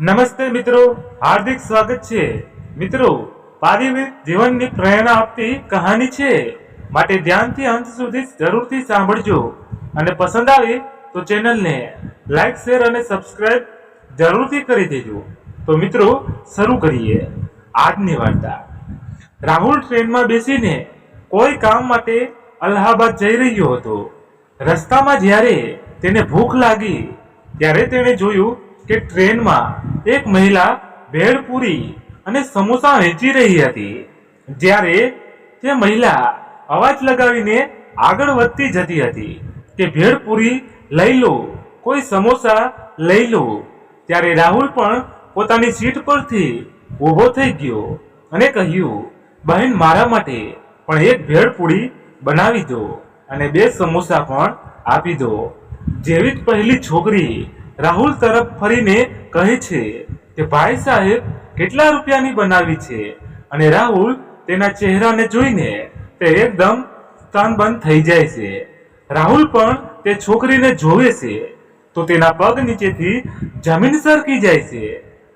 નમસ્તે મિત્રો, હાર્દિક સ્વાગત છે. મિત્રો પારિવારિક જીવનની પ્રેરણા આપતી કહાની છે. માટે ધ્યાનથી અંત સુધી જરૂરથી સાંભળજો. અને પસંદ આવે તો ચેનલને લાઈક, શેર અને સબસ્ક્રાઇબ જરૂરથી કરી દેજો. તો મિત્રો, શરૂ કરીએ આજની વાર્તા. રાહુલ ટ્રેનમાં બેસીને કોઈ કામ માટે અલ્હાબાદ જઈ રહ્યો હતો. રસ્તામાં જ્યારે તેને ભૂખ લાગી, ત્યારે તેણે જોયું કે ટ્રેનમાં એક મહિલા ભેળપૂરી અને સમોસા વેચી રહી હતી. જ્યારે તે મહિલા અવાજ લગાવીને આગળ વધતી જતી હતી કે ભેળપૂરી લઈ લો, કોઈ સમોસા લઈ લો. ત્યારે રાહુલ પણ પોતાની સીટ પરથી ઊભો થઈ ગયો અને કહ્યું, બહેન, મારા માટે પણ એક ભેળપૂરી બનાવી દો અને બે સમોસા પણ આપી દો. જેવી જ પહેલી છોકરી રાહુલ તરફ ફરીને કહે છે કે ભાઈ સાહેબ, કેટલા રૂપિયાની બનાવી છે? અને રાહુલ તેના ચહેરાને જોઈને તે એકદમ સ્તનબંધ થઈ જાય છે. રાહુલ પણ તે છોકરીને જોવે છે. તો તેના પગ નીચેથી જમીન સરકી જાય છે.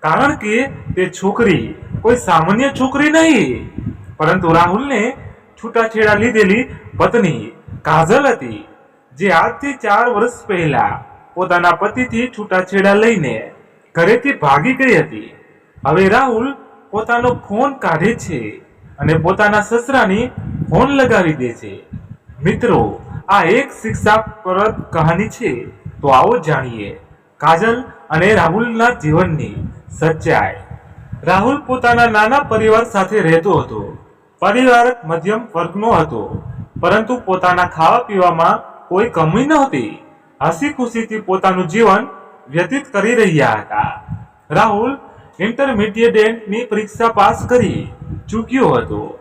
કારણ કે તે છોકરી કોઈ સામાન્ય છોકરી નહીં. પરંતુ રાહુલને છૂટાછેડા લીધેલી પત્ની કાજલ હતી, જે આજથી ચાર વર્ષ પહેલા પોતાના પતિથી છૂટાછેડા લઈને ઘરેથી ભાગી ગઈ હતી. હવે રાહુલ પોતાનો ફોન કાઢે છે અને પોતાના સસરાની ફોન લગાવી દે છે. મિત્રો, આ એક શિક્ષાપ્રદ કહાની છે, તો આવો જાણીએ. કાજલ અને રાહુલના જીવનની સચ્ચાઈ. રાહુલ પોતાના નાના પરિવાર સાથે રહેતો હતો. પરિવાર મધ્યમ વર્ગનો હતો, પરંતુ પોતાના ખાવા પીવામાં કોઈ કમી નહોતી. હસી ખુશીથી પોતાનું જીવન વ્યતીત કરી રહ્યા હતા. રાહુલ ઇન્ટરમીડિયેટની પરીક્ષા પાસ કરી ચૂક્યો હતો.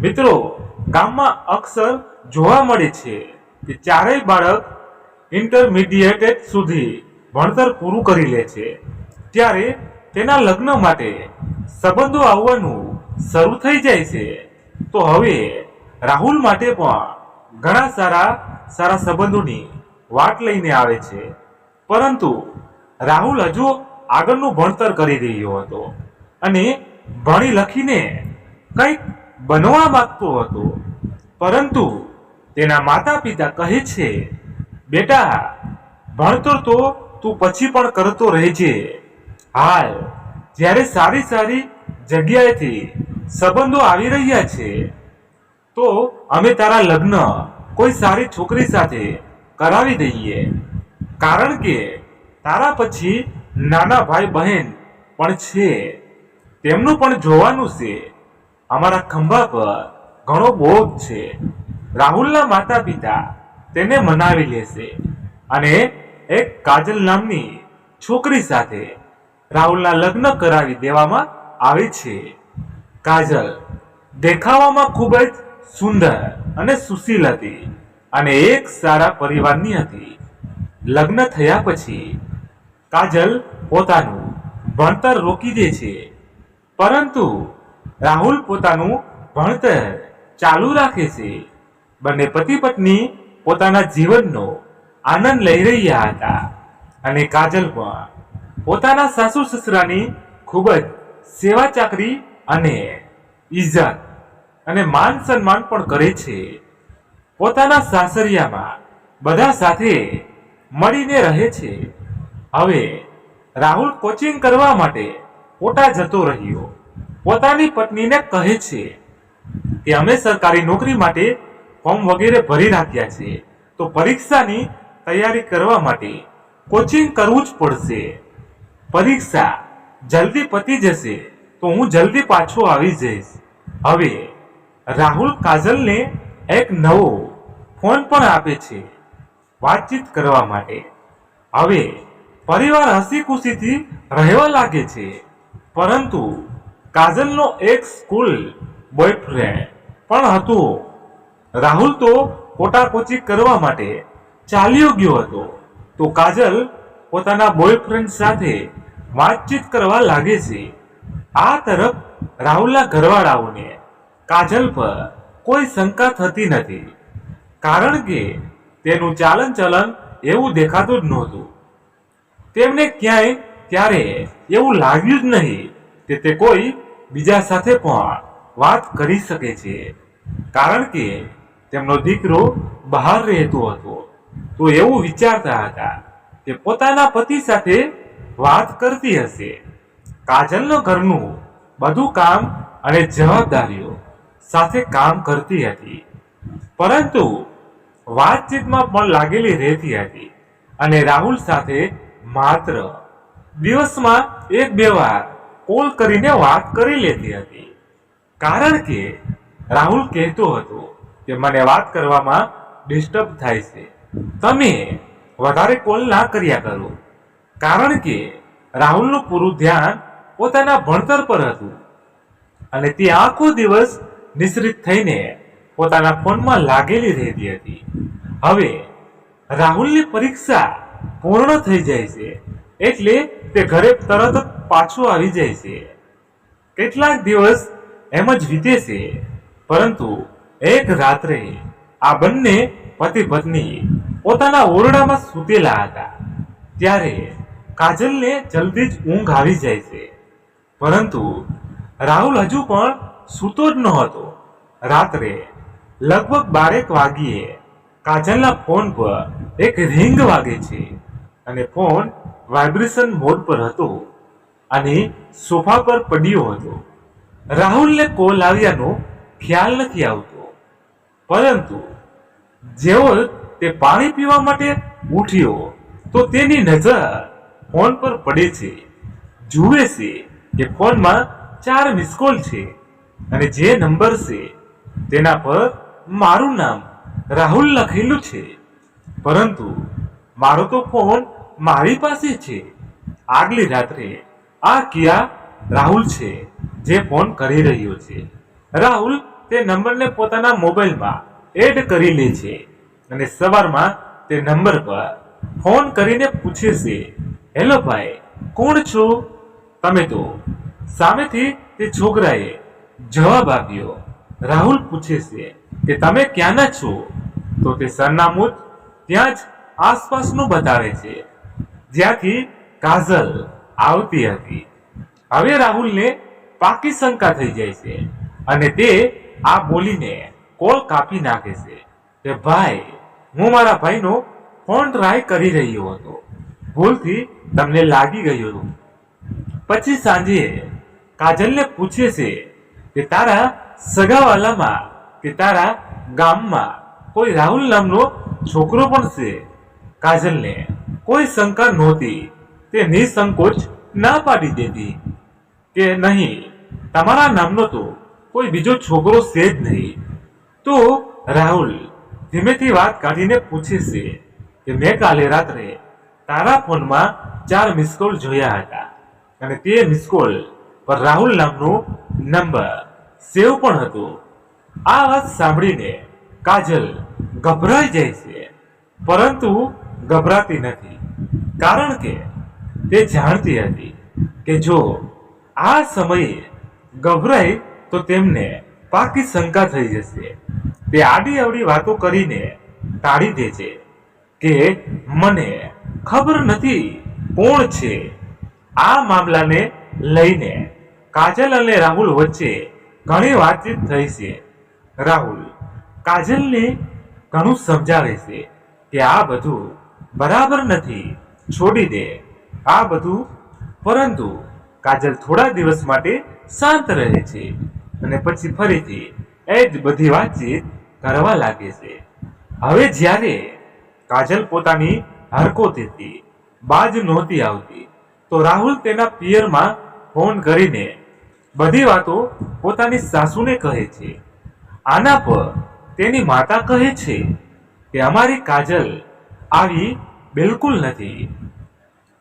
મિત્રો, ગામમાં અક્ષર જોવા મળે છે કે ચારેય બાળક ઇન્ટરમીડિયેટ સુધી ભણતર પૂરું કરી લે છે. ત્યારે તેના લગ્ન માટે સંબંધો આવવાનું શરૂ થઈ જાય છે. તો હવે રાહુલ માટે પણ ઘણા સારા સારા સંબંધોની વાટ લઈને આવે છે. પરંતુ રાહુલ હજુ આગળનું ભણતર કરી રહ્યો હતો અને ભણી લખીને કંઈક બનવા માંગતો હતો. પરંતુ તેના માતા પિતા કહે છે, બેટા, ભણતર તો તું પછી પણ કરતો રહેજે. હાલ, જ્યારે સારી સારી જગ્યાએથી સંબંધો આવી રહ્યા છે, તો અમે તારા લગ્ન, કોઈ સારી છોકરી સાથે કરાવી દઈએ. કારણ કે તારા પછી નાના ભાઈ બહેન પણ છે. તેમનું પણ જોવાનું છે. અમારા ખંભા પર ઘણો બોજ છે. રાહુલના માતા પિતા તેને મનાવી લેશે અને એક કાજલ નામની છોકરી સાથે રાહુલના લગ્ન કરાવી દેવામાં આવે છે. કાજલ દેખાવામાં ખૂબ જ સુંદર અને સુશીલ હતી. અને એક સારા પરિવારની હતી. લગ્ન થયા પછી કાજલ પોતાનું ભણતર રોકી દે છે. પરંતુ રાહુલ પોતાનું ભણતર ચાલુ રાખે છે. બંને પતિ પત્ની પોતાના જીવનનો આનંદ લઈ રહ્યા હતા અને કાજલ પણ પોતાના સાસુ સસરાની ખૂબ જ સેવા ચાકરી અને ઇજ્જત અને માન સન્માન પણ કરે છે. પોતાના સાસરિયામાં બધા સાથે મળીને રહે છે. હવે રાહુલ કોચિંગ કરવા માટે કોટા જતો રહ્યો. પોતાની પત્નીને કહે છે કે, અમે સરકારી નોકરી માટે ફોર્મ વગેરે ભરી રાખ્યા છે. તો પરીક્ષાની તૈયારી કરવા માટે કોચિંગ કરવું જ પડશે. પરીક્ષા જલ્દી પતી જશે તો હું જલ્દી પાછો આવી જઈશ. હવે રાહુલ કાજલને એક નવો ફોન પણ આપે છે વાતચીત કરવા માટે. હવે પરિવાર હસી ખુશીથી રહેવા લાગે છે. પરંતુ કાજલનો એક સ્કૂલ બોયફ્રેન્ડ પણ હતો. રાહુલ તો કોટા કરવા માટે ચાલ્યો ગયો હતો. તો કાજલ પોતાના બોયફ્રેન્ડ સાથે વાતચીત કરવા લાગે છે. આ તરફ રાહુલના ઘરવાળાઓને કાજલ પર કોઈ શંકા થતી નથી. કારણ કે તેનું ચાલન ચલન એવું દેખાતું જ નહોતું. તેમને ક્યાંય ત્યારે એવું લાગ્યું જ નહીં કે તે કોઈ બીજા સાથે પણ વાત કરી શકે છે. કારણ કે તેમનો દીકરો બહાર રહેતો હતો. તો એવું વિચારતા હતા કે પોતાના પતિ સાથે વાત કરતી હશે. કાજલનો ઘરનું બધું કામ અને જવાબદારીઓ સાથે કામ કરતી હતી. પરંતુ વાતચીતમાં પણ લાગેલી રહેતી હતી અને રાહુલ સાથે માત્ર દિવસમાં એક બે વાર કોલ કરીને વાત કરી લેતી હતી. કારણ કે રાહુલ કહેતો હતો કે મને વાત કરવામાં ડિસ્ટર્બ થાય છે. તમે વધારે કોલ ના કર્યા કરો. કારણ કે રાહુલનું પૂરું ધ્યાન પોતાના ભણતર પર હતું અને તે આખો દિવસ નિશ્રિત થઈને પોતાના ફોનમાં લાગેલી રહેતી હતી. હવે રાહુલની પરીક્ષા પૂર્ણ થઈ જાય છે એટલે તે ઘરે તરત પાછો આવી જાય છે. કેટલાક દિવસ એમ જ વીતે છે, પરંતુ એક રાત્રે આ બંને પતિ પત્ની પોતાના ઓરડામાં સૂતેલા હતા. ત્યારે કાજલને જલ્દી જ ઊંઘ આવી જાય છે. પરંતુ રાહુલ હજુ પણ સૂતો જ નહોતો રાત્રે લગભગ બારેક વાગ્યે કાજલના ફોન પર એક રિંગ વાગે છે અને ફોન વાઇબ્રેશન મોડ પર હતો અને સોફા પર પડ્યો હતો. રાહુલને કોલ આવ્યાનો ખ્યાલ નથી આવતો. પરંતુ જેવો તે પાણી પીવા માટે ઉઠ્યો, તો તેની નજર ફોન પર પડે છે. જુએ છે કે ફોનમાં ચાર મિસકોલ છે. અને જે નંબર છે, તેના પર મારું નામ રાહુલ લખેલું છે. પરંતુ મારો તો ફોન મારી પાસે છે. આગલી રાત્રે આ કિયા રાહુલ છે, જે ફોન કરી રહ્યો છે. રાહુલ તે નંબરને પોતાના મોબાઈલમાં એડ કરી લે છે અને સવારમાં તે નંબર પર ફોન કરીને પૂછે છે, હેલો ભાઈ, કોણ છો? તમે તો સામેથી તે છોકરાએ જવાબ આપ્યો રાહુલ પૂછે છે કે તમે ક્યાંના છો? તો તે સરનામું ત્યાં જ આસપાસનું બતાવે છે, જ્યાંથી કાજલ આવતી હતી. હવે રાહુલને પાકી શંકા થઈ જાય છે અને તે આ બોલીને કોલ કાપી નાખે છે કે, ભાઈ, હું મારા ભાઈનો ફોન ટ્રાય કરી રહ્યો હતો. ભૂલથી તમને લાગી ગયો પછી સાંજે કાજલને પૂછે છે કે તારા સગાવાલામાં, કે તારા ગામમાં કોઈ રાહુલ નામનો છોકરો પણ છે, કાજલને કોઈ શંકા નહોતી, તે નિસંકોચ ના પાડી દેતી. કે નહીં, તમારા નામનો તો કોઈ બીજો છોકરો છે જ નહીં. તો રાહુલ ધીમેથી વાત કાઢીને પૂછે છે કે મેં કાલે રાત્રે તારા ફોનમાં ચાર મિસકોલ જોયા હતા. અને તે મિસકોલ પર રાહુલ નામનો નંબર સેવ પણ હતું. આ વાત સાંભળીને કાજલ ગભરાઈ જાય છે, પરંતુ ગભરાતી નથી. કારણ કે તે જાણતી હતી કે જો આ સમયે ગભરાય તો તેમને પાકી શંકા થઈ જશે. તે આડી અવડી વાતો કરીને ટાળી દે છે કે મને ખબર નથી કોણ છે. આ મામલાને લઈને કાજલ અને રાહુલ વચ્ચે ઘણી વાતચીત થઈ છે. રાહુલ, કાજલને ઘણું સમજાવે છે કે આ બધું બરાબર નથી, છોડી દે. આ બધું પરંતુ કાજલ થોડા દિવસ માટે શાંત રહે છે અને પછી ફરીથી એ જ બધી વાતચીત કરવા લાગે છે. હવે જ્યારે કાજલ પોતાની હરકોતીથી બાજ નહોતી આવતી, તો રાહુલ તેના પિયરમાં ફોન કરીને બધી વાતો પોતાની સાસુને કહે છે. આના પર તેની માતા કહે છે કે અમારી કાજલ આવી બિલકુલ નથી.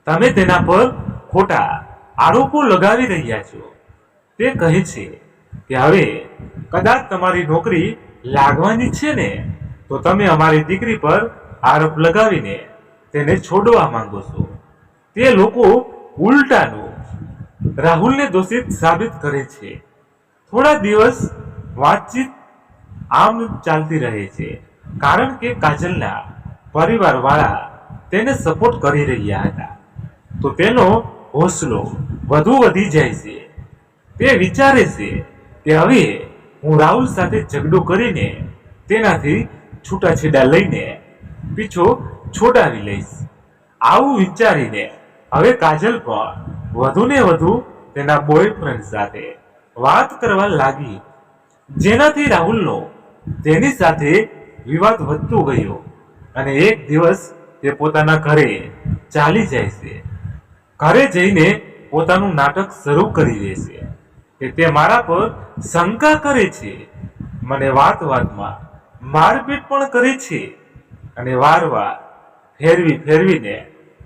તમે તેના પર ખોટા આરોપો લગાવી રહ્યા છો. તે કહે છે કે હવે કદાચ તમારી નોકરી લાગવાની છે ને, તો તમે અમારી દીકરી પર આરોપ લગાવીને તેને છોડવા માંગો છો. તે લોકો ઉલટાનું રાહુલને દોષિત સાબિત કરે છે. થોડા દિવસ વાતચીત આમ ચાલતી રહે છે. કારણ કે કાજલના પરિવારવાળા તેને સપોર્ટ કરી રહ્યા હતા. તો તેનો હોસલો વધુ વધી જાય છે. તે વિચારે છે કે હવે હું રાહુલ સાથે ઝઘડો કરીને તેનાથી છૂટાછેડા લઈને પીછો છોડાવી લઈશ. આવું વિચારીને હવે કાજલ પણ વધુ ને વધુ તેના બોયફ્રેન્ડ સાથે વાત કરવા લાગી. જેનાથી રાહુલનો તેની સાથે વિવાદ વધતો ગયો અને એક દિવસ તે પોતાના ઘરે ચાલી જાય છે. ઘરે જઈને પોતાનું નાટક શરૂ કરી દે છે કે તે મારા પર શંકા કરે છે. મને વાત વાતમાં મારપીટ પણ કરે છે અને વાર વાર ફેરવી ફેરવીને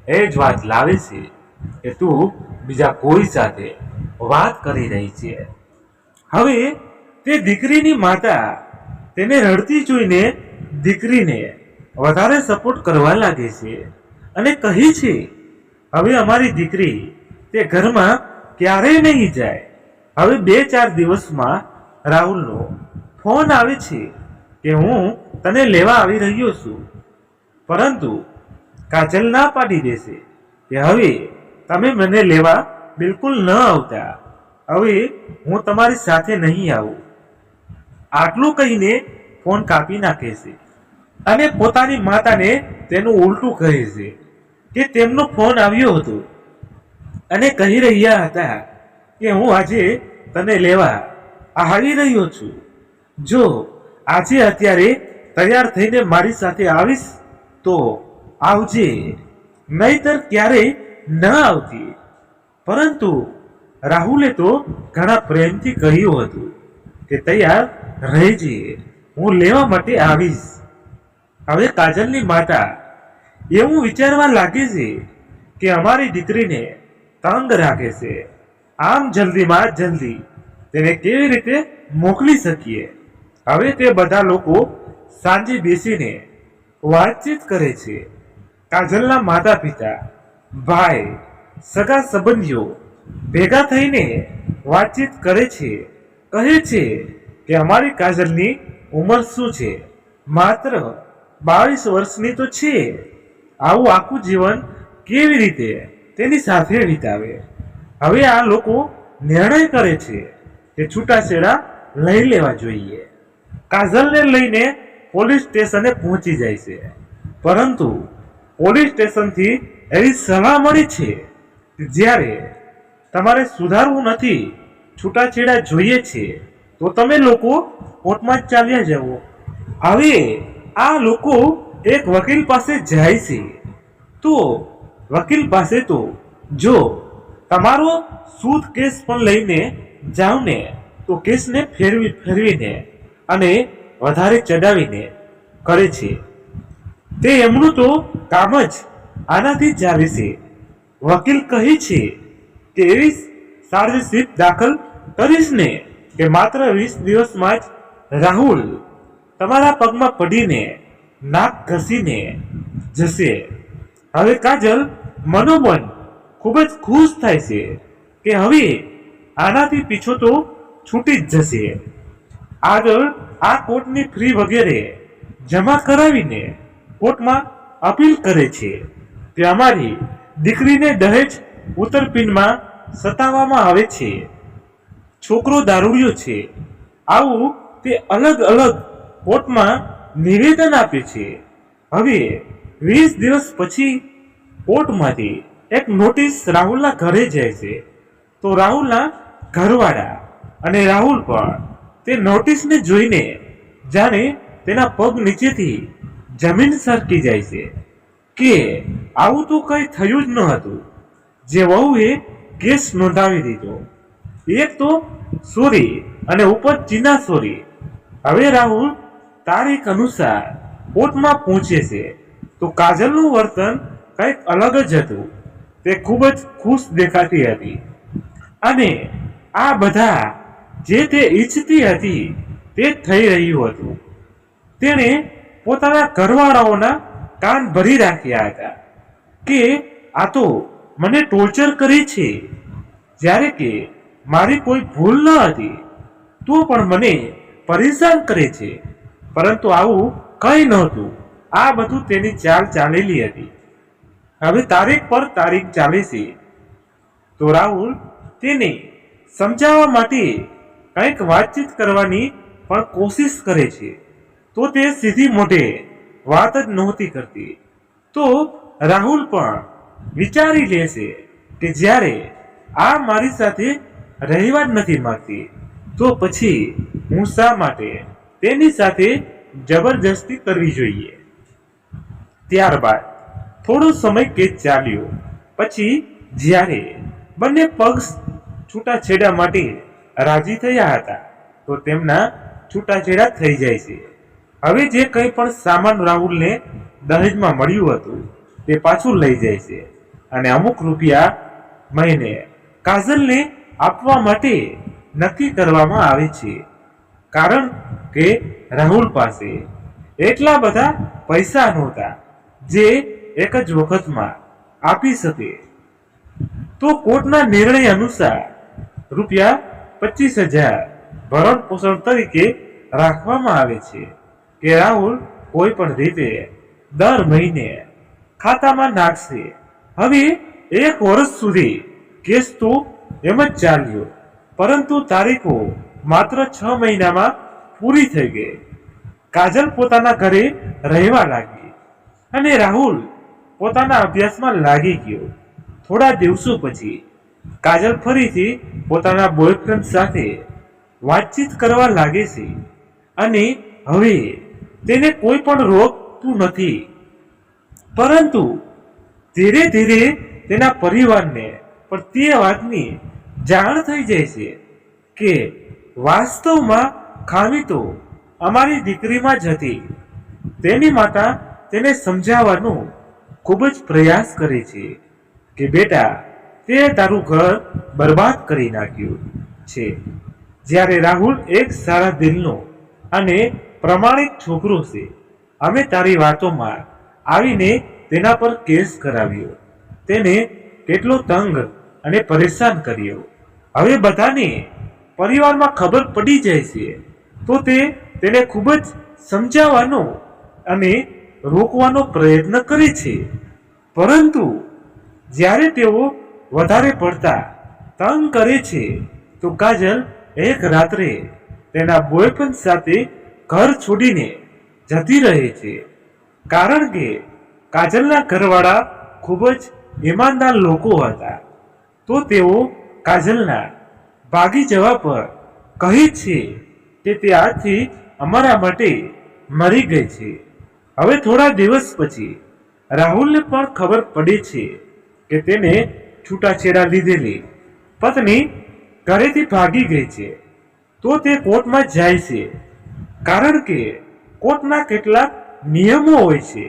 એ જ વાત લાવે છે કે તું બીજા કોઈ સાથે વાત કરી રહી છે. હવે તે દીકરીની માતા તેને રડતી જોઈને દીકરીને વધારે સપોર્ટ કરવા લાગે છે અને કહી છે, હવે અમારી દીકરી તે ઘરમાં ક્યારેય નહીં જાય. હવે બે ચાર દિવસમાં રાહુલનો ફોન આવે છે કે હું તને લેવા આવી રહ્યો છું. પરંતુ કાજલ ના પાડી દેશે કે હવે તમે મને લેવા બિલકુલ ન આવતા. હવે હું તમારી સાથે નહીં આવું. આટલું કહીને ફોન કાપી નાખે છે અને પોતાની માતાને તેનું ઉલટું કહે છે કે તેમનો ફોન આવ્યો હતો અને કહી રહ્યા હતા કે હું આજે તને લેવા આવી રહ્યો છું. જો આજે અત્યારે તૈયાર થઈને મારી સાથે આવીશ તો આવજે. નહીતર ક્યારેય ન આવતી. પરંતુ રાહુલે તો ઘણા પ્રેમથી કહ્યું હતું કે તૈયાર રહેજે, હું લેવા માટે આવીશ. હવે કાજલની માતા એવું વિચારવા લાગે છે કે અમારી દીકરીને તંગ રાખે છે. આમ જલ્દીમાં જલ્દી તેને કેવી રીતે મોકલી શકીએ? હવે તે બધા લોકો સાંજે બેસીને વાતચીત કરે છે. કાજલના માતા પિતા ભાઈ, સગા સંબંધીઓ ભેગા થઈને વાતચીત કરે છે, કહે છે કે અમારી કાજલની ઉંમર શું છે? માત્ર બાવીસ વર્ષની તો છે. આવું આખું જીવન કેવી રીતે તેની સાથે વિતાવે? હવે આ લોકો નિર્ણય કરે છે કે છૂટાછેડા લઈ લેવા જોઈએ. કાજલને લઈને પોલીસ સ્ટેશને પહોંચી જાય છે. પરંતુ પોલીસ સ્ટેશનથી એવી સલાહ મળી છે જ્યારે તમારે સુધારવું નથી, છૂટાછેડા જોઈએ છે, તો તમે લોકો કોર્ટમાં જ ચાલ્યા જાઓ. હવે આ લોકો એક વકીલ પાસે જાય છે. તો વકીલ પાસે તો જો તમારો સૂદ કેસ પણ લઈને જાઓ ને તો કેસને ફેરવી, ફેરવીને અને વધારે ચડાવીને કરે છે. તે એમનું તો કામ જ આનાથી જ ચાલે છે. વકીલ કહે છે કે એવી ચાર્જશીટ દાખલ કરીશ ને કે માત્ર વીસ દિવસમાં જ રાહુલ તમારા પગમાં પડીને નાક ઘસીને જશે. હવે કાજલ મનોમન ખૂબ જ ખુશ થાય છે કે હવે આનાથી પીછો તો છૂટી જ જશે. આગળ આ કોર્ટની ફી વગેરે જમા કરાવીને કોર્ટમાં અપીલ કરે છે. કે અમારી દીકરીને દહેજ ઉત્તરપિંડમાં સતાવવામાં આવે છે. છોકરો દારૂડિયો છે. આવું તે અલગ અલગ કોર્ટમાં નિવેદન આપે છે. હવે વીસ દિવસ પછી કોર્ટમાંથી એક નોટિસ રાહુલના ઘરે જાય છે. તો રાહુલના ઘરવાળા અને રાહુલ પણ તે નોટિસને જોઈને જાણે તેના પગ નીચેથી જમીન સરકી જાય છે. કે આવું તો કંઈ થયું જ ન હતું. જે વહુએ કેસ નોંધાવી દીધો. એક તો સોરી અને ઉપર ચીના સોરી. હવે રાહુલ તારીખ અનુસાર કોર્ટમાં પહોંચે છે. તો કાજલનું વર્તન કંઈક અલગ જ હતું. તે ખૂબ જ ખુશ દેખાતી હતી. અને આ બધા જે તે ઈચ્છતી હતી તે થઈ રહ્યું હતું. તેણે પોતાના ઘરવાળાઓના કાન ભરી રાખ્યા હતા કે આ તો મને ટોર્ચર કરે છે. જ્યારે કે મારી કોઈ ભૂલ ન હતી, તો પણ મને પરેશાન કરે છે. પરંતુ આવું કંઈ નહોતું. આ બધું તેની ચાલ ચાલેલી હતી. હવે તારીખ પર તારીખ ચાલે છે. તો રાહુલ, તેને સમજાવવા માટે કંઈક વાતચીત કરવાની પણ કોશિશ કરે છે. તો તે સીધી મોઢે વાત જ નહોતી કરતી. તો રાહુલ પણ વિચારી લે છે કે જ્યારે આ મારી સાથે રહેવા જ નથી માંગતી, તો પછી હું શા માટે તેની સાથે જબરજસ્તી કરવી જોઈએ? ત્યારબાદ થોડો સમય કેદ ચાલ્યો. પછી જ્યારે બંને પગ છૂટાછેડા માટે રાજી થયા હતા, તો તેમના છૂટાછેડા થઈ જાય છે. હવે જે કંઈ પણ સામાન રાહુલને દહેજમાં મળ્યું હતું, તે પાછું લઈ જાય છે. અને અમુક રૂપિયા મહિને કાજલને આપવા માટે નક્કી કરવામાં આવે છે. કારણ કે રાહુલ પાસે એટલા બધા પૈસા નહોતા જે એક જ વખતમાં આપી શકે. તો કોર્ટના નિર્ણય અનુસાર રૂપિયા પચીસ હજાર ભરણ પોષણ તરીકે રાખવામાં આવે છે. કે રાહુલ કોઈ પણ રીતે દર મહિને ખાતામાં નાખશે. હવે એક વર્ષ સુધી કેસ તો એમ જ ચાલ્યો. પરંતુ તારીખો માત્ર છ મહિનામાં પૂરી થઈ ગઈ. કાજલ પોતાના ઘરે રહેવા લાગી અને રાહુલ પોતાના અભ્યાસમાં લાગી ગયો. થોડા દિવસો પછી કાજલ ફરીથી પોતાના બોયફ્રેન્ડ સાથે વાતચીત કરવા લાગે છે. અને હવે તેને કોઈ પણ રોકતું નથી. પરંતુ ધીરે ધીરે તેના પરિવારને, પણ તે વાતની જાણ થઈ જાય છે કે વાસ્તવમાં ખામી તો અમારી દીકરીમાં જ હતી. તેની માતા તેને સમજાવવાનો ખૂબ જ પ્રયાસ કરે છે કે બેટા, તે તારું ઘર બરબાદ કરી નાખ્યું છે. જ્યારે રાહુલ એક સારા દિલનો અને પ્રમાણિક છોકરો છે. અમે તારી વાતોમાં આવીને તેના પર કેસ કરાવ્યો. તેને કેટલો તંગ અને પરેશાન કર્યો. હવે બધાને પરિવારમાં ખબર પડી જાય છે. તો તે તેને ખૂબ જ સમજાવવાનો અને રોકવાનો પ્રયત્ન કરે છે. પરંતુ જ્યારે તેઓ વધારે પડતા તંગ કરે છે, તો કાજલ એક રાત્રે તેના બોયફ્રેન્ડ સાથે ઘર છોડીને જતી રહે છે. કારણ કે કાજલના ઘરવાળા ખૂબ જ ઈમાનદાર લોકો હતા. તો તેઓ કાજલના ભાગી જવા પર કહે છે કે તે આજથી અમારા માટે મરી ગઈ છે. હવે થોડા દિવસ પછી રાહુલને પણ ખબર પડે છે કે તેને છૂટાછેડા લીધેલી પત્ની ઘરેથી ભાગી ગઈ છે. તો તે કોર્ટમાં જાય છે. કારણ કે કોર્ટના કેટલાક નિયમો હોય છે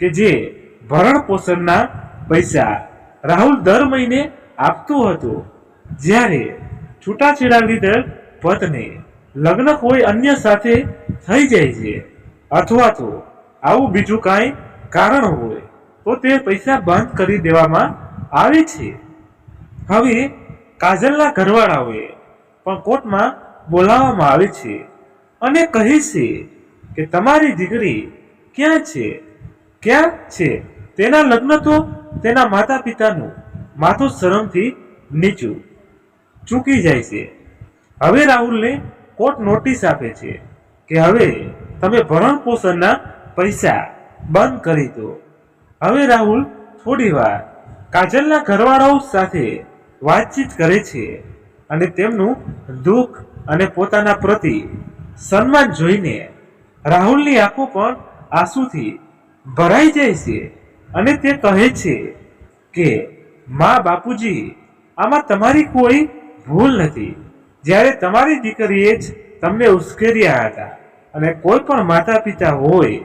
કે જે ભરણ પોષણના પૈસા રાહુલ દર મહિને આપતો હતો. જ્યારે છૂટાછેડા લીધેલ પત્ની લગ્ન કોઈ અન્ય સાથે થઈ જાય છે અથવા તો આવું બીજું કાંઈ કારણ હોય, તો તે પૈસા બંધ કરી દેવામાં આવે છે. હવે કાજલના ઘરવાળાઓએ પણ કોર્ટમાં બોલાવવામાં આવે છે. અને કહે છે કે તમારી દીકરી ક્યાં છે? ક્યાં છે? તેના લગ્ન તો તેના માતા પિતાનું માથું શરમથી નીચું ચૂકી જાય છે. હવે રાહુલને કોર્ટ નોટિસ આપે છે કે હવે તમે ભરણ પોષણના પૈસા બંધ કરી દો. હવે રાહુલ થોડીવાર કાજલના ઘરવાળાઓ સાથે વાતચીત કરે છે અને તેમનું દુઃખ અને પોતાના પ્રતિ સન્માન જોઈને રાહુલની આંખો પણ આંસુથી ભરાઈ જાય છે અને તે કહે છે કે, મા બાપુજી, આમાં તમારી કોઈ ભૂલ નથી. જ્યારે તમારી દીકરીએ જ તમને ઉશ્કેર્યા હતા અને કોઈ પણ માતા પિતા હોય,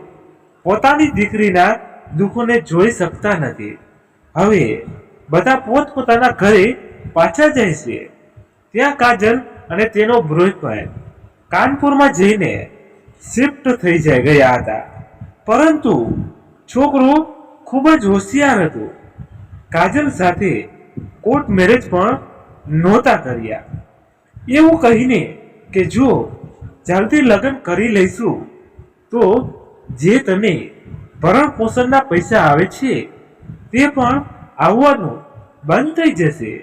પોતાની દીકરીના દુઃખોને જોઈ શકતા નથી. હવે બધા પોતપોતાના ઘરે પાછા જાય છે. ત્યાં કાજલ અને તેનો બોયફ્રેન્ડ કાનપુરમાં જઈને શિફ્ટ થઈ જાય, ગયા હતા. પરંતુ છોકરો ખૂબ જ હોશિયાર હતો. કાજલ સાથે કોર્ટ મેરેજ પણ નહોતા કર્યા. એવું કહીને કે જો જલ્દી લગ્ન કરી લઈશું, તો જે તને ભરણ પોષણના પૈસા આવે છે, તે પણ આવવાનું બંધ થઈ જશે.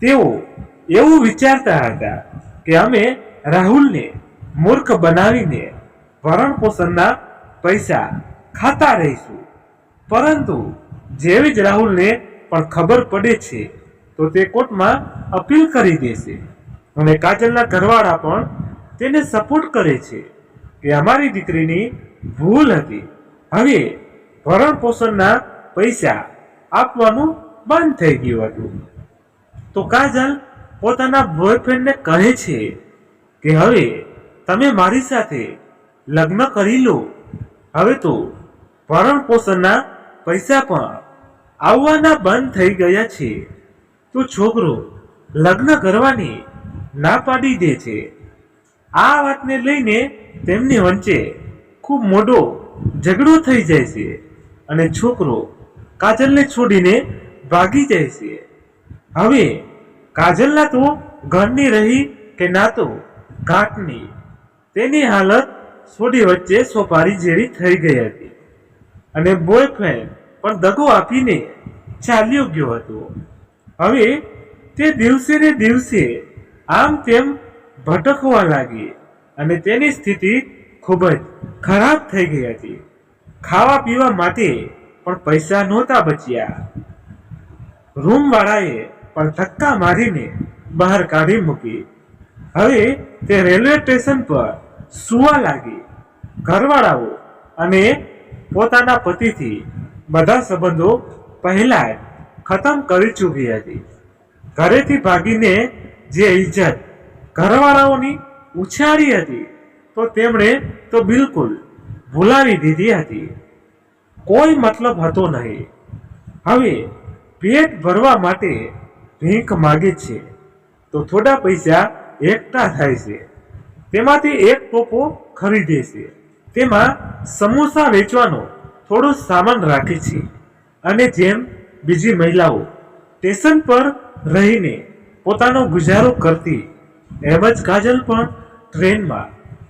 તેઓ એવું વિચારતા હતા કે અમે રાહુલને મૂર્ખ બનાવીને ભરણ પોષણના પૈસા ખાતા રહીશું. પરંતુ જેવી જ રાહુલને પણ ખબર પડે છે, તો તે કોર્ટમાં અપીલ કરી દેશે. અને કાજલના ઘરવાળા પણ તેને સપોર્ટ કરે છે કે અમારી દીકરીની ભૂલ હતી. હવે ભરણ પોષણના પૈસા આપવાનું બંધ થઈ ગયું હતું. તો કાજલ પોતાના બોયફ્રેન્ડને કહે છે કે હવે તમે મારી સાથે લગ્ન કરી લો. હવે તો ભરણ પોષણના પૈસા પણ આવવાના બંધ થઈ ગયા છે. તો છોકરો લગ્ન કરવાની ના પાડી દે છે. આ વાતને લઈને તેમની વચ્ચે ખૂબ મોટો ઝઘડો થઈ જાય છે અને છોકરો કાજલને છોડીને ભાગી જાય છે. હવે કાજલના તો ઘરની રહી કે ના તો ઘાટની તેની હાલત છોડી વચ્ચે સોપારી જેવી થઈ ગઈ હતી. અને બોયફ્રેન્ડ પણ દગો આપીને ચાલ્યો ગયો હતો. હવે તે દિવસે ને દિવસે આમ તેમ ભટકવા લાગી અને તેની સ્થિતિ ખૂબ જ ખરાબ થઈ ગઈ હતી. ખાવા પીવા માટે પણ પૈસા નહોતા બચ્યા. રૂમવાળાએ પણ ધક્કા મારીને બહાર કાઢી મૂકી. હવે તે રેલવે સ્ટેશન પર સુવા લાગી. ઘરવાળાઓ અને પોતાના પતિથી બધા સંબંધો પહેલા ખતમ કરી ચૂકી હતી. ઘરેથી ભાગીને જે ઇજ્જત ઘરવાળાઓની ઉછાળી હતી, તો તેમણે તો બિલકુલ ભૂલાવી દીધી હતી. કોઈ મતલબ હતો નહીં. હવે પેટ ભરવા માટે ભીખ માગે છે, તો થોડા પૈસા એકઠા થાય છે. તેમાંથી એક ટોપો ખરીદે છે. તેમાં સમોસા વેચવાનો થોડો સામાન રાખે છે. અને જેમ બીજી મહિલાઓ સ્ટેશન પર રહીને પોતાનો ગુજારો કરતી, એમ જ કાજલ પણ ટ્રેનમાં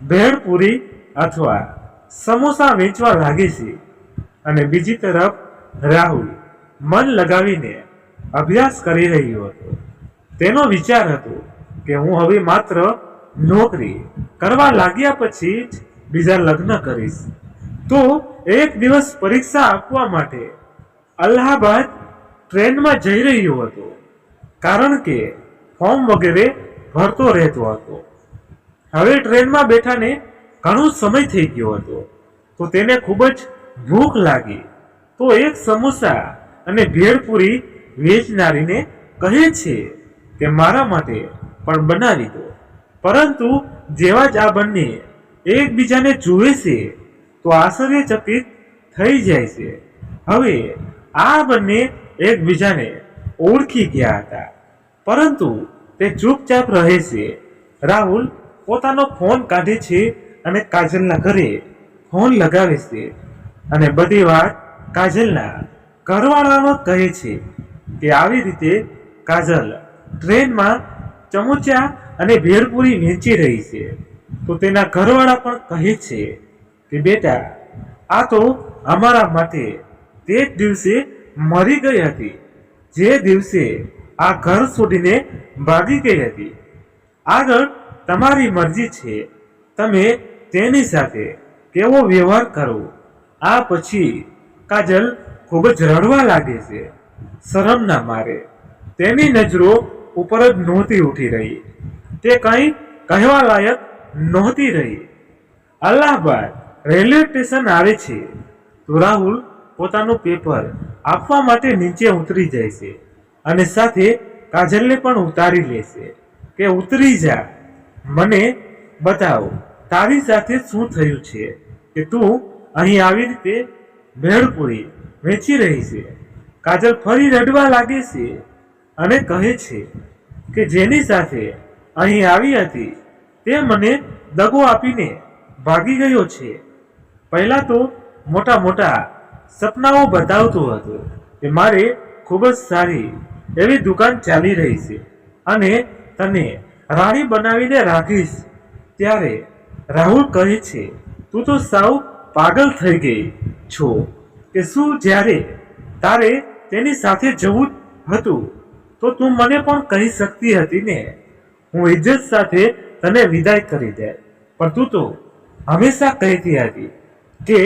ભેળપુરી અથવા સમોસા વેચવા લાગે છે. અને બીજી તરફ રાહુલ મન લગાવીને અભ્યાસ કરી રહ્યો હતો. તેનો વિચાર હતો કે હું હવે માત્ર નોકરી કરવા લાગ્યા પછી જ બીજા લગ્ન કરીશ. તો એક દિવસ પરીક્ષા આપવા માટે અલ્હાબાદ ટ્રેનમાં જઈ રહ્યો હતો. કારણ કે ફોર્મ વગેરે ભરતો રહેતો હતો. હવે ટ્રેનમાં બેઠાને ઘણો સમય થઈ ગયો હતો. તો તેને ખૂબ જ ભૂખ લાગી. તો એક સમોસા અને ભેળપુરી વેચનારીને કહે છે કે મારા માટે પણ બનાવી દો. પરંતુ જેવા જ આ બંને એકબીજાને જુએ છે, તો આશ્ચર્યચકિત થઈ જાય છે. હવે આ બંને એકબીજાને ઓળખી ગયા હતા. પરંતુ તે ચૂપચાપ રહે છે. રાહુલ પોતાનો ફોન કાઢે છે અને કાજલના ઘરે ફોન લગાવે છે. અને બધી વાત કાજલના ઘરવાળાનો કહે છે કે આવી રીતે કાજલ ટ્રેનમાં ચમચા અને ભેળપુરી વેચી રહી છે. તો તેના ઘરવાળા પણ કહે છે કે, બેટા, આ તો અમારા માટે તે જ દિવસે મરી ગઈ હતી. જે દિવસે આ ઘર છોડીને ભાગી ગઈ હતી. આગળ તમારી મરજી છે. તમે તેની સાથે કેવો વ્યવહાર કરો. આ પછી કાજલ ખૂબ જ રડવા લાગે છે. શરમના મારે. તેની નજરો ઉપર જ નહોતી ઉઠી રહી. તે કંઈ કહેવા લાયક નહોતી રહી. અલ્હાબાદ રેલવે સ્ટેશન આવે છે. તો રાહુલ પોતાનું પેપર આપવા માટે નીચે ઉતરી જાય છે અને સાથે કાજલને પણ ઉતારી લેશે કે ઉતરી જા. મને બતાવો, તારી સાથે શું થયું છે કે તું અહીં આવી રીતે ભેળપુરી વેચી રહી છે? કાજલ ફરી રડવા લાગે છે. અને કહે છે કે જેની સાથે અહીં આવી હતી, તે મને દગો આપીને ભાગી ગયો છે. પહેલા તો મોટા મોટા સપનાઓ બતાવતો હતો કે મારે ખૂબ જ સારી એવી દુકાન ચાલી રહી છે અને તને રાણી બનાવીને રાખીશ. ત્યારે રાહુલ કહે છે, તું તો સાવ પાગલ થઈ ગઈ છો કે શું જ્યારે તારે તેની સાથે જવું હતું? તો તું મને પણ કહી શકતી હતી ને. હું ઇજ્જત સાથે તને વિદાય કરી દે. પણ તું તો હંમેશા કહેતી હતી કે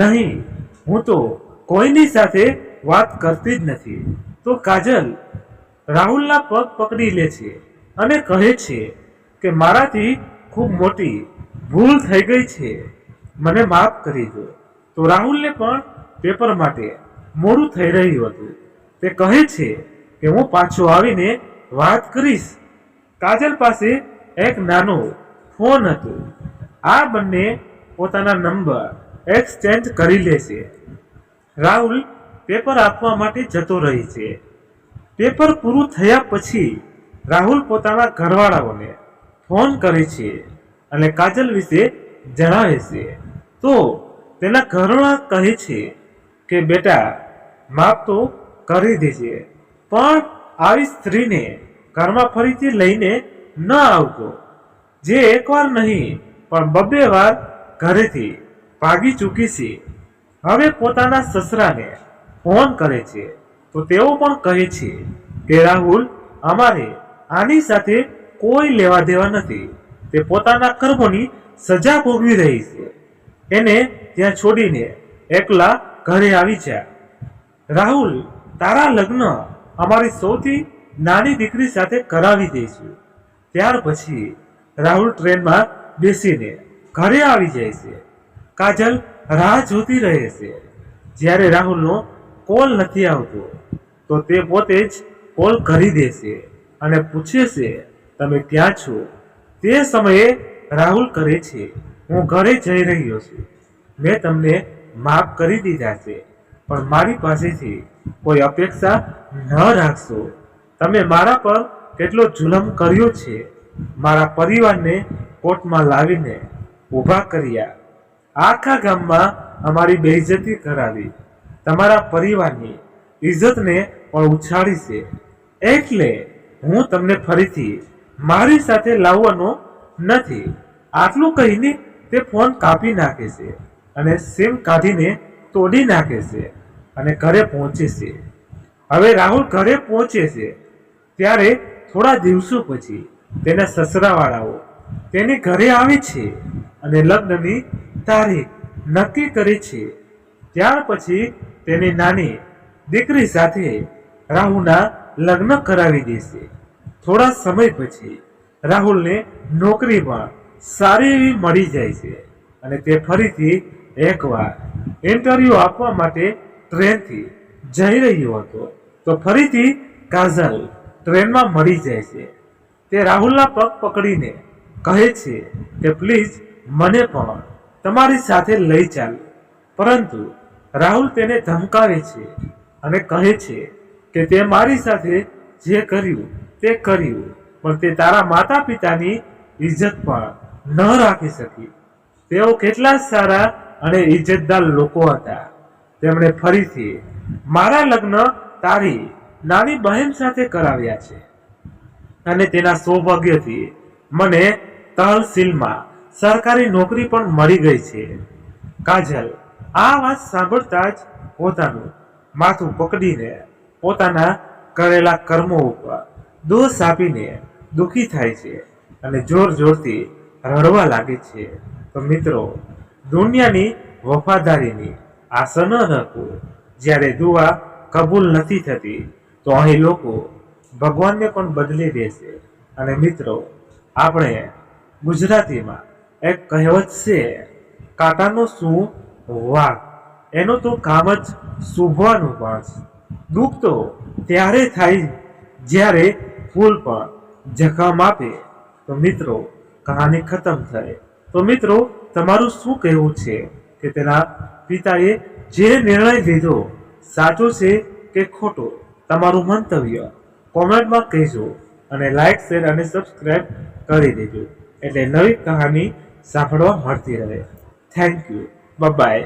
નહીં, હું તો કોઈની સાથે વાત કરતી જ નથી. તો કાજલ રાહુલના પગ પકડી લે છે અને કહે છે કે મારાથી ખૂબ મોટી ભૂલ થઈ ગઈ છે. મને માફ કરી દો. તો રાહુલને પણ પેપર માટે મોડું થઈ રહ્યું હતું. તે કહે છે કે હું પાછો આવીને વાત કરીશ. કાજલ પાસે એક નાનો ફોન હતો. આ બંને પોતાના નંબર એક્સચેન્જ કરી લે છે. રાહુલ પેપર આપવા માટે જતો રહે છે. પેપર પૂરું થયા પછી રાહુલ પોતાના ઘરવાળાઓને ફોન કરે છે અને કાજલ વિશે જણાવે છે. તો તેના ઘરવાળા કહે છે કે, બેટા માફ તો કરી દેજે. પણ આવી સ્ત્રીને ઘરમાં ફરીથી લઈને ન આવતો. જે એકવાર નહીં, પણ બબ્બે વાર ઘરેથી ભાગી ચૂકી છે. હવે પોતાના સસરાને ફોન કરે છે. તો તેઓ પણ કહે છે કે, રાહુલ, અમારે આની સાથે કોઈ લેવા દેવા નથી. તે પોતાના કર્મોની સજા ભોગવી રહી છે. એને ત્યાં છોડીને એકલા ઘરે આવી જા. રાહુલ, તારા લગ્ન અમારી સૌથી નાની દીકરી સાથે કરાવી દઈશું. ત્યાર પછી રાહુલ ટ્રેનમાં બેસીને ઘરે આવી જાય છે. કાજલ રાહ જોતી રહે છે. જ્યારે રાહુલનો કોલ નથી આવતો, તો તે પોતે જ કોલ કરી દેશે અને પૂછે છે, તમે ક્યાં છો? તે સમયે રાહુલ કરે છે, હું ઘરે જઈ રહ્યો છું. મેં તમને માફ કરી દીધા છે. પણ મારી પાસેથી કોઈ અપેક્ષા ન રાખશો. તમે મારા પર કેટલો જુલમ કર્યો છે? મારા પરિવારને કોર્ટમાં લાવીને ઊભા કર્યા. આખા ગામમાં અમારી બેઇજ્જતી કરાવી. તમારા પરિવારની ઇજ્જતને પણ ઉછાળી છે. એટલે હું તમને ફરીથી મારી સાથે લાવવાનો નથી. આટલું કહીને તે ફોન કાપી નાખે છે અને સિમ કાઢીને તોડી નાખે છે. અને ઘરે પહોંચે છે. હવે રાહુલ ઘરે પહોંચે છે ત્યારે થોડા દિવસો પછી તેના સસરાવાળાઓ તેની ઘરે આવે છે અને લગ્નની તારીખ નક્કી કરે છે. ત્યાર પછી તેની નાની દીકરી સાથે રાહુલના લગ્ન કરાવી દેશે. થોડા સમય પછી રાહુલને નોકરીમાં સારી એવી મળી જાય છે અને તે ફરીથી એકવાર ઇન્ટરવ્યૂ આપવા માટે ટ્રેનથી જઈ રહ્યો હતો, તો ફરીથી કાજલ ટ્રેનમાં મળી જાય છે. તે રાહુલના પગ પકડીને કહે છે કે, પ્લીઝ, મને પણ તમારી સાથે લઈ ચાલો. પરંતુ રાહુલ તેને ધમકાવે છે અને કહે છે કે, તે મારી સાથે જે કર્યું તે કર્યું, પણ તે તારા માતા પિતાની ઇજ્જત પણ ન રાખી શકી. તેઓ કેટલા સારા અને ઇજ્જતદાર લોકો હતા. તેમણે ફરીથી, મારા લગ્ન તારી નાની બહેન સાથે કરાવ્યા છે. અને તેના સૌભાગ્યથી મને તહસીલમાં સરકારી નોકરી પણ મળી ગઈ છે. કાજલ, આ વાત સાંભળતા જ પોતાનું માથું પકડીને પોતાના કરેલા કર્મો ઉપર દોષ આપીને દુઃખી થાય છે અને જોર જોરથી રડવા લાગે છે. તો મિત્રો, દુનિયાની વફાદારીની આશા ન રાખો. જ્યારે દુઆ કબૂલ નથી થતી, તો અહીં લોકો ભગવાનને પણ બદલી દેશે. અને મિત્રો, આપણે ગુજરાતીમાં એક કહેવત છે કાંટાનો શું વાઘ એનું તો કામ જ શુભવાનું છે. દુઃખ તો ત્યારે થાય જ્યારે ફૂલ પણ જખમ આપે. તો મિત્રો, કહાની ખતમ થાય. તો મિત્રો, તમારું શું કહેવું છે? કે તેના પિતાએ જે નિર્ણય લીધો સાચો છે કે ખોટો તમારું મંતવ્ય કોમેન્ટમાં કહેજો અને લાઈક, શેર અને સબસ્ક્રાઈબ કરી દેજો. એટલે નવી કહાની સાંભળવા મળતી રહે. Thank you bye